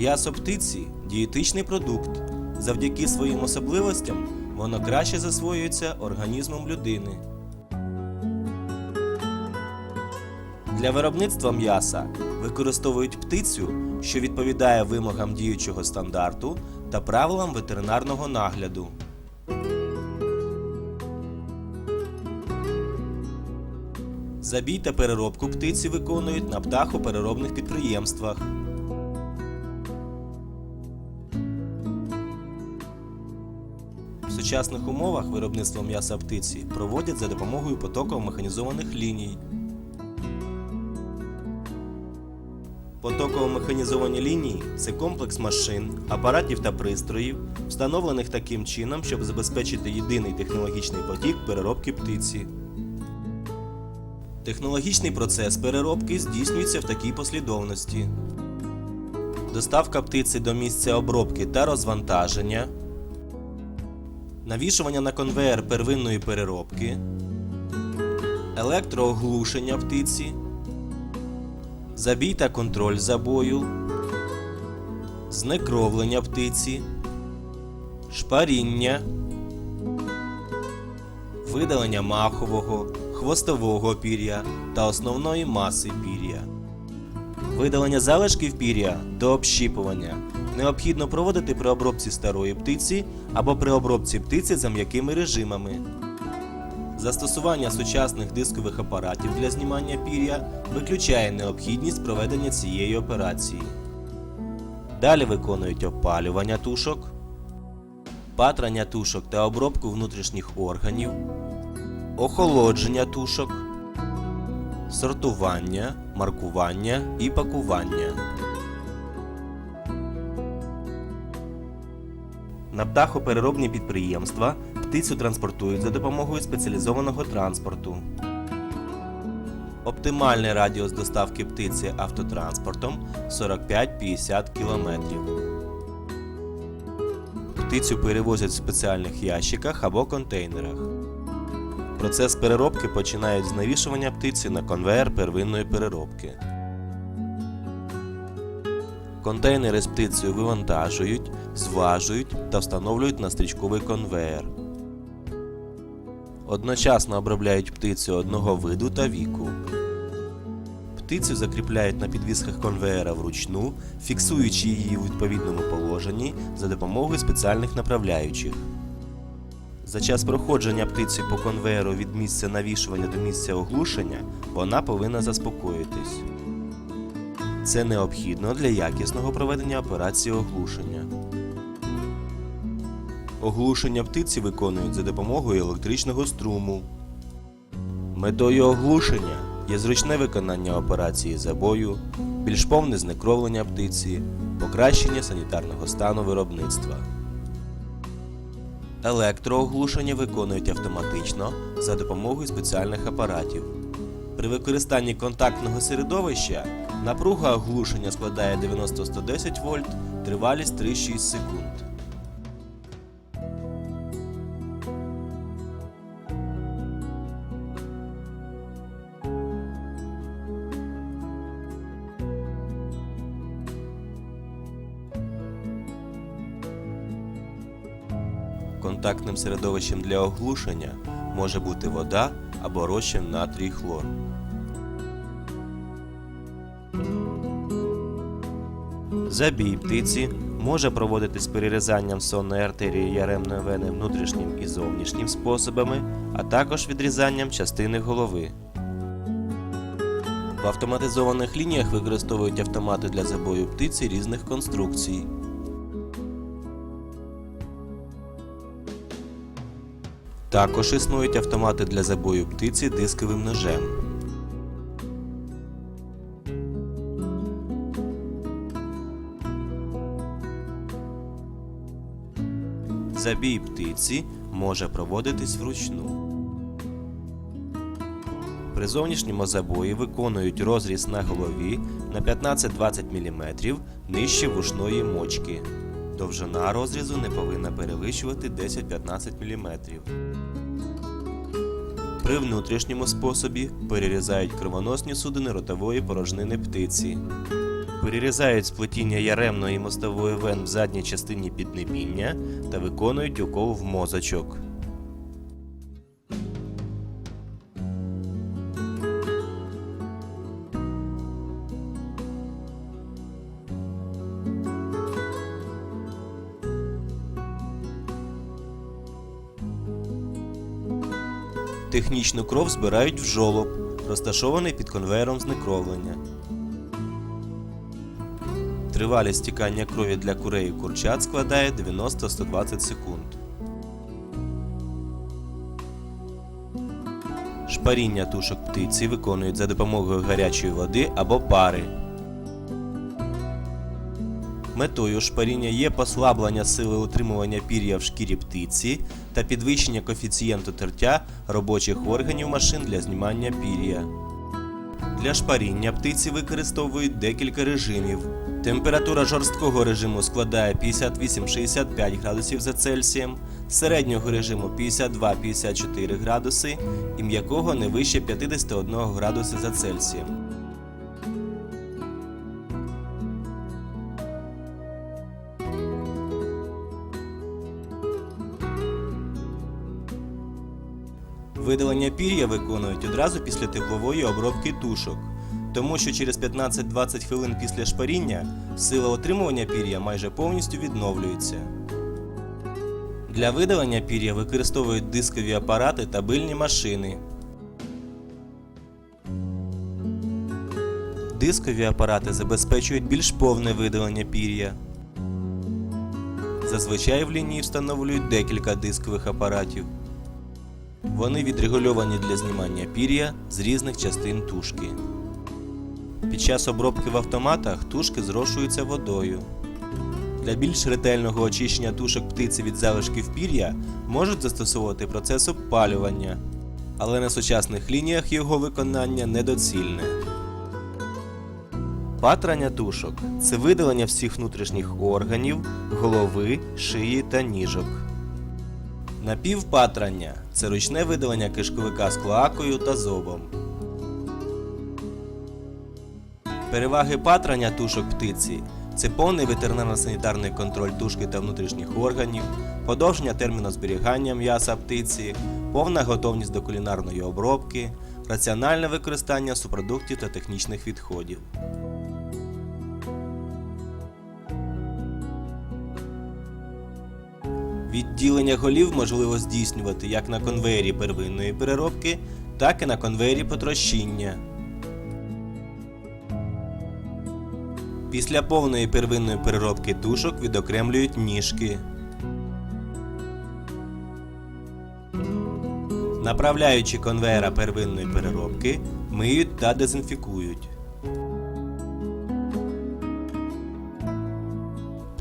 М'ясо птиці дієтичний продукт. Завдяки своїм особливостям воно краще засвоюється організмом людини. Для виробництва м'яса використовують птицю, що відповідає вимогам діючого стандарту та правилам ветеринарного нагляду. Забій та переробку птиці виконують на птахопереробних підприємствах. Сучасних умовах виробництво м'яса птиці проводять за допомогою потоково механізованих ліній. Потоково механізовані лінії це комплекс машин, апаратів та пристроїв, встановлених таким чином, щоб забезпечити єдиний технологічний потік переробки птиці. Технологічний процес переробки здійснюється в такій послідовності: доставка птиці до місця обробки та розвантаження, навішування на конвеєр первинної переробки, електрооглушення птиці, забій та контроль забою, знекровлення птиці, шпаріння, видалення махового, хвостового пір'я та основної маси пір'я. Видалення залишків пір'я до общіпування необхідно проводити при обробці старої птиці або при обробці птиці за м'якими режимами. Застосування сучасних дискових апаратів для знімання пір'я виключає необхідність проведення цієї операції. Далі виконують опалювання тушок, патрання тушок та обробку внутрішніх органів, охолодження тушок, сортування, маркування і пакування. На птахопереробні підприємства птицю транспортують за допомогою спеціалізованого транспорту. Оптимальний радіус доставки птиці автотранспортом 45-50 км. Птицю перевозять в спеціальних ящиках або контейнерах. Процес переробки починають з навішування птиці на конвеєр первинної переробки. Контейнери з птицею вивантажують, зважують та встановлюють на стрічковий конвеєр. Одночасно обробляють птицю одного виду та віку. Птицю закріпляють на підвісках конвеєра вручну, фіксуючи її у відповідному положенні за допомогою спеціальних направляючих. За час проходження птиці по конвеєру від місця навішування до місця оглушення вона повинна заспокоїтись. Це необхідно для якісного проведення операції оглушення. Оглушення птиці виконують за допомогою електричного струму. Метою оглушення є зручне виконання операції забою, більш повне знекровлення птиці, покращення санітарного стану виробництва. Електрооглушення виконують автоматично за допомогою спеціальних апаратів. При використанні контактного середовища напруга оглушення складає 90-110 вольт, тривалість 3-6 секунд. Контактним середовищем для оглушення може бути вода або розчин натрій хлор. Забій птиці може проводитись перерізанням сонної артерії яремної вени внутрішнім і зовнішнім способами, а також відрізанням частини голови. В автоматизованих лініях використовують автомати для забою птиці різних конструкцій. Також існують автомати для забою птиці дисковим ножем. Забій птиці може проводитись вручну. При зовнішньому забої виконують розріз на голові на 15-20 мм нижче вушної мочки. Довжина розрізу не повинна перевищувати 10-15 мм. При внутрішньому способі перерізають кровоносні судини ротової порожнини птиці. Перерізають сплетіння яремної мостової вен в задній частині піднебіння та виконують укол в мозочок. Технічну кров збирають в жолоб, розташований під конвейером знекровлення. Тривалість стікання крові для курей і курчат складає 90-120 секунд. Шпаріння тушок птиці виконують за допомогою гарячої води або пари. Метою шпаріння є послаблення сили утримування пір'я в шкірі птиці та підвищення коефіцієнту тертя робочих органів машин для знімання пір'я. Для шпаріння птиці використовують декілька режимів. Температура жорсткого режиму складає 58-65 градусів за Цельсієм, середнього режиму 52-54 градуси і м'якого не вище 51 градуса за Цельсієм. Видалення пір'я виконують одразу після теплової обробки тушок, тому що через 15-20 хвилин після шпаріння сила отримування пір'я майже повністю відновлюється. Для видалення пір'я використовують дискові апарати та бильні машини. Дискові апарати забезпечують більш повне видалення пір'я. Зазвичай в лінії встановлюють декілька дискових апаратів. Вони відрегульовані для знімання пір'я з різних частин тушки. Під час обробки в автоматах тушки зрошуються водою. Для більш ретельного очищення тушок птиці від залишків пір'я можуть застосовувати процес обпалювання, але на сучасних лініях його виконання недоцільне. Патрання тушок це видалення всіх внутрішніх органів, голови, шиї та ніжок. Напівпатрання це ручне видалення кишковика з клоакою та зобом. Переваги патрання тушок птиці це повний ветеринарно-санітарний контроль тушки та внутрішніх органів, подовження терміну зберігання м'яса птиці, повна готовність до кулінарної обробки, раціональне використання субпродуктів та технічних відходів. Відділення голів можливо здійснювати як на конвеєрі первинної переробки, так і на конвеєрі потрощіння. Після повної первинної переробки тушок відокремлюють ніжки. Направляючи конвеєра первинної переробки, миють та дезінфікують.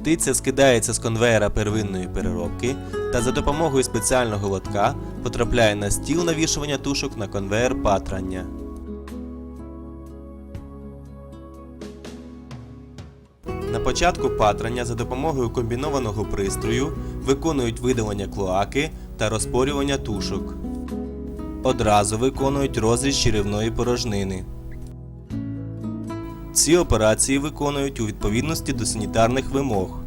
Птиця скидається з конвеєра первинної переробки та за допомогою спеціального лотка потрапляє на стіл навішування тушок на конвеєр патрання. На початку патрання за допомогою комбінованого пристрою виконують видалення клоаки та розпорювання тушок. Одразу виконують розріз черевної порожнини. Ці операції виконують у відповідності до санітарних вимог.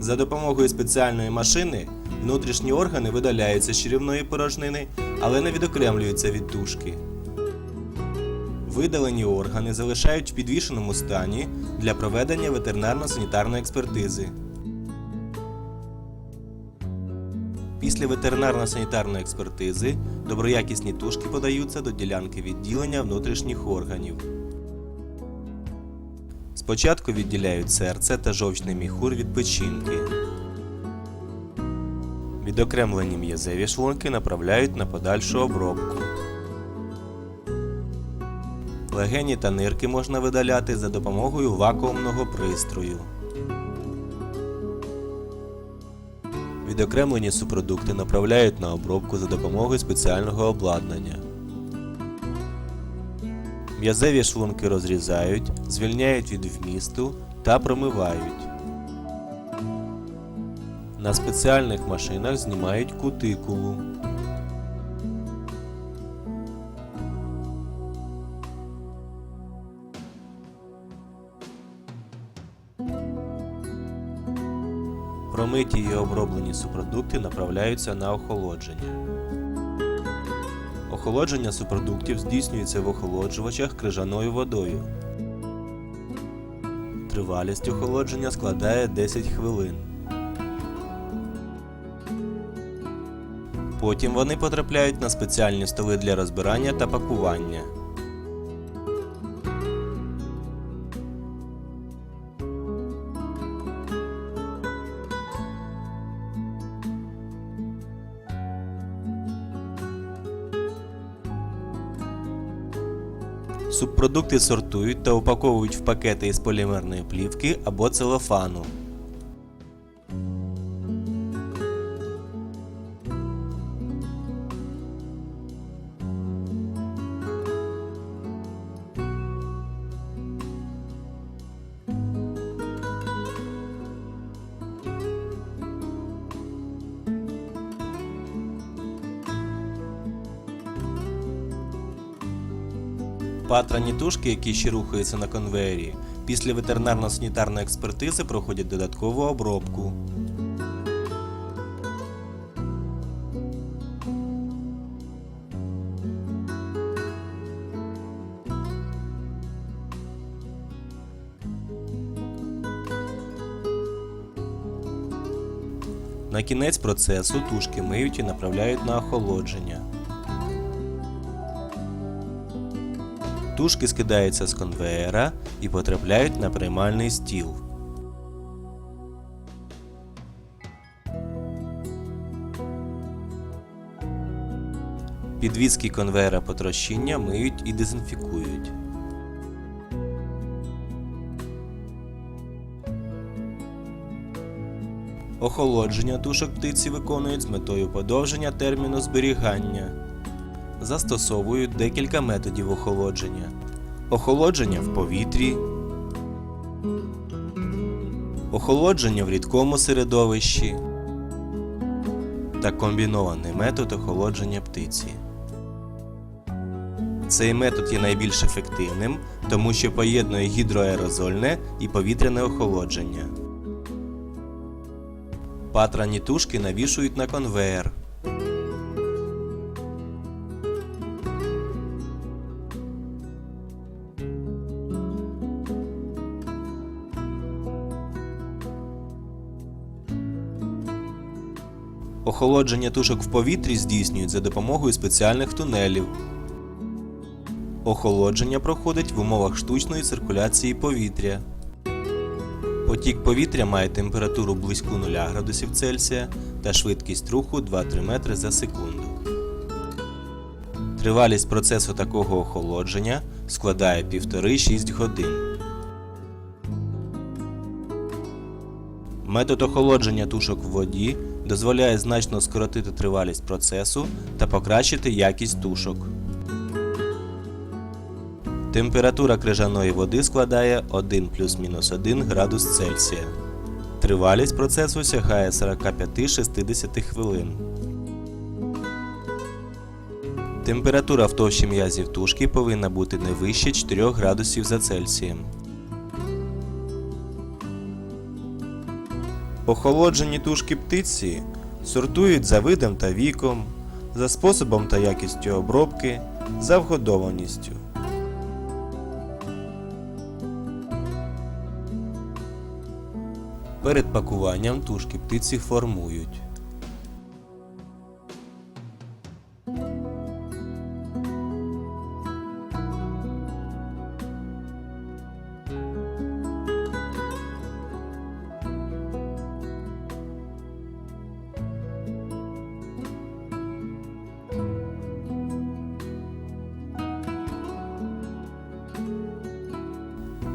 За допомогою спеціальної машини внутрішні органи видаляються з черевної порожнини, але не відокремлюються від тушки. Видалені органи залишають в підвішеному стані для проведення ветеринарно-санітарної експертизи. Після ветеринарно-санітарної експертизи доброякісні тушки подаються до ділянки відділення внутрішніх органів. Спочатку відділяють серце та жовчний міхур від печінки. Відокремлені м'язеві шлунки направляють на подальшу обробку. Легені та нирки можна видаляти за допомогою вакуумного пристрою. Відокремлені субпродукти направляють на обробку за допомогою спеціального обладнання. М'язеві шлунки розрізають, звільняють від вмісту та промивають. На спеціальних машинах знімають кутикулу. Промиті і оброблені субпродукти направляються на охолодження. Охолодження субпродуктів здійснюється в охолоджувачах крижаною водою. Тривалість охолодження складає 10 хвилин. Потім вони потрапляють на спеціальні столи для розбирання та пакування. Субпродукти сортують та упаковують в пакети із полімерної плівки або целофану. Патрані тушки, які ще рухаються на конвеєрі, після ветеринарно-санітарної експертизи проходять додаткову обробку. На кінець процесу тушки миють і направляють на охолодження. Тушки скидаються з конвеєра і потрапляють на приймальний стіл. Підвіски конвеєра потрощіння миють і дезінфікують. Охолодження тушок птиці виконують з метою подовження терміну зберігання. Застосовують декілька методів охолодження. Охолодження в повітрі, охолодження в рідкому середовищі та комбінований метод охолодження птиці. Цей метод є найбільш ефективним, тому що поєднує гідроаерозольне і повітряне охолодження. Патрані тушки навішують на конвеєр. Охолодження тушок в повітрі здійснюють за допомогою спеціальних тунелів. Охолодження проходить в умовах штучної циркуляції повітря. Потік повітря має температуру близьку 0 градусів Цельсія та швидкість руху 2-3 метри за секунду. Тривалість процесу такого охолодження складає 1,5-6 годин. Метод охолодження тушок в воді дозволяє значно скоротити тривалість процесу та покращити якість тушок. Температура крижаної води складає 1 плюс-мінус 1 градус Цельсія. Тривалість процесу сягає 45-60 хвилин. Температура в товщі м'язів тушки повинна бути не вище 4 градусів за Цельсієм. Охолоджені тушки птиці сортують за видом та віком, за способом та якістю обробки, за вгодованістю. Перед пакуванням тушки птиці формують.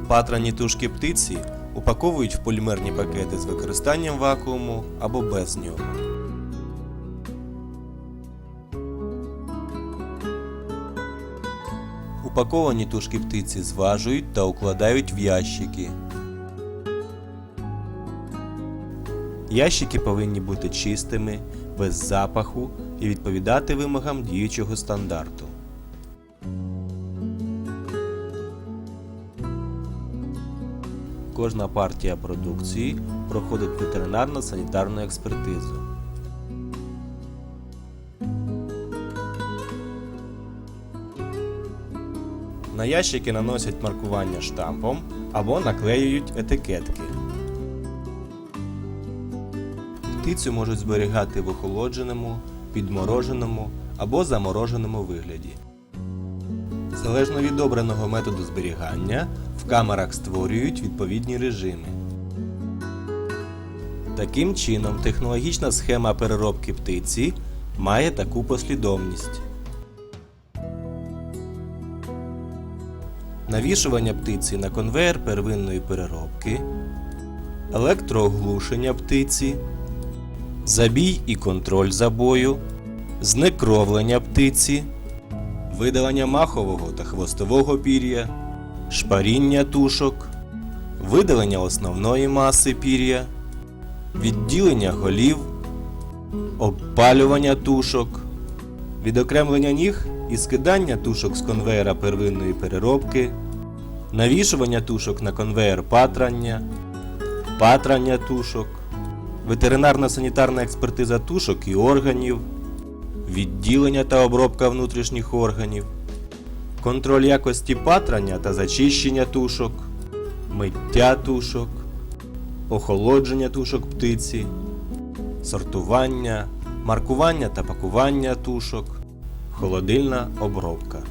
Патрані тушки птиці упаковують в полімерні пакети з використанням вакууму або без нього. Упаковані тушки птиці зважують та укладають в ящики. Ящики повинні бути чистими, без запаху і відповідати вимогам діючого стандарту. Кожна партія продукції проходить ветеринарно-санітарну експертизу. На ящики наносять маркування штампом або наклеюють етикетки. Птицю можуть зберігати в охолодженому, підмороженому або замороженому вигляді. Залежно від обраного методу зберігання, в камерах створюють відповідні режими. Таким чином, технологічна схема переробки птиці має таку послідовність. Навішування птиці на конвеєр первинної переробки, електрооглушення птиці, забій і контроль забою, знекровлення птиці, видалення махового та хвостового пір'я, шпаріння тушок, видалення основної маси пір'я, відділення голів, обпалювання тушок, відокремлення ніг і скидання тушок з конвеєра первинної переробки, навішування тушок на конвеєр патрання, патрання тушок, ветеринарно-санітарна експертиза тушок і органів, відділення та обробка внутрішніх органів, контроль якості патрання та зачищення тушок, миття тушок, охолодження тушок птиці, сортування, маркування та пакування тушок, холодильна обробка.